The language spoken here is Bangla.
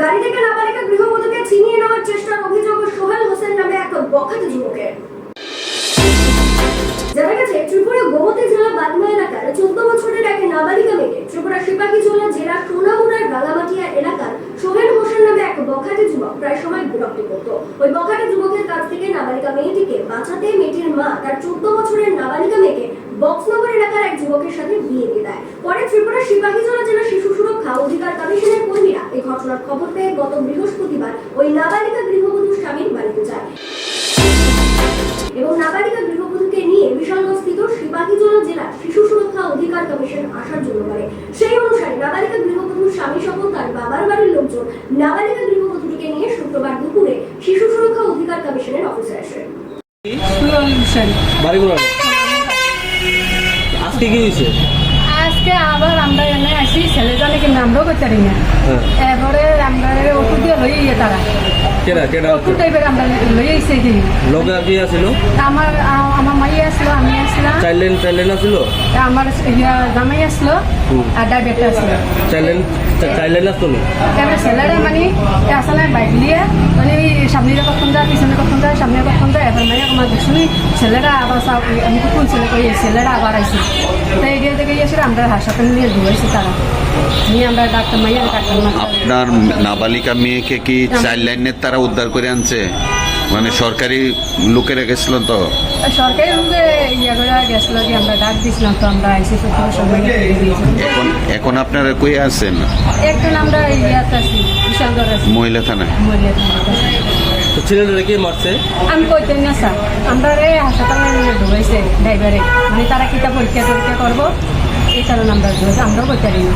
গাড়ি থেকে নাবালিকা গৃহবধূকে ছিনিয়ে নেওয়ার চেষ্টার অভিযোগ সোহেল হোসেন নামে এক বখাতে যুবকের। জানা গেছে, ত্রিপুরা গোমতী জেলা বাদমা এলাকার চোদ্দ বছরের এক নাবালিকা মেয়েকে ত্রিপুরা সিপাহীজলা জেলার সোনামুড়ার রাঙামাটিয়া এলাকার সোহেল হোসেন নামে এক বখাটে যুবক প্রায় সময় বিরক্ত করত। ওই বখাটে যুবকের কাছ থেকে নাবালিকা মেয়েটিকে বাঁচাতে মেয়েটির মা তার চোদ্দ বছরের নাবালিকা মেয়েকে বক্সনগর এলাকার এক যুবকের সাথে বিয়ে দিয়ে দেয়। পরে ত্রিপুরা সিপাহীজলা জেলা এবং নাবালিকা গৃহবধূকে নিয়ে বিশালগঞ্জস্থিত সিপাহীজলা জেলা শিশু সুরক্ষা অধিকার কমিশন আসার জন্য বলে। সেই অনুসারে নাবালিকা গৃহবধূর স্বামী সহ তার বাবার বাড়ির লোকজন নাবালিকা গৃহবধূটিকে নিয়ে শুক্রবার দুপুরে শিশু সুরক্ষা অধিকার কমিশনের অফিসে আসে। আজকে কি হয়েছে? আজকে আবার আমরা এনে আসি ছেলেজনে কিন্তু আমরাও করতে পারি না। হ্যাঁ। এরপরে আমরা ওষুধ দিয়ে লই ইয়ে তারা। কেডা কেডা ওষুধ টাইপের আমরা লই আইসে দিই লগে কি আছিল? আমার আমার মাই আসলো আমি আসলাম চাইলেন চাইলেন আছিল? আমার ইয়া জামাই আসলো হুম। আর ডাইবেটা আসলো চাইলেন চাইলেন আসতো নি? এবার ছেলেরা মানে আসলে বাইক নিয়ে মানে সামনে কখন যায় পিছনে কখন যায় সামনে কখন যায় এবার মানে আমার দেখছি ছেলেরা আবার আমি কোন ছেলে কই ছেলেরা আবার থেকে এসে আমরা হাসপাতালে নিয়ে ধুয়েছি তারা। নিয়ে আমরা ডাক্তার মাইয়া ডাক্তার আপনার নাবালিকা মেয়েকে কি চাইল্ড লাইনের তারা উদ্ধার করে আনছে? মানে সরকারি লোকেরা গেছিল তো? সরকারি ইয়ে করে গেছিল যে আমরা ডাক তো আমরা আইসি সত্তর সময় এখন এখন আপনারা কই আছেন? একজন আমরা ইয়াতে আছি বিশালগড় আছি। মহিলা থানায়। মরিয়া থানাতে ছেলেটা কে মারছে? আমি কইতেন না স্যার। আমরা রে হাসপাতালে ঢুকাইছে ড্রাইভারে। মানে তারা কিতা পরীক্ষা টরীক্ষা করব? এই কারণে আমরা ঢুকাইছি আমরাও করতে পারি না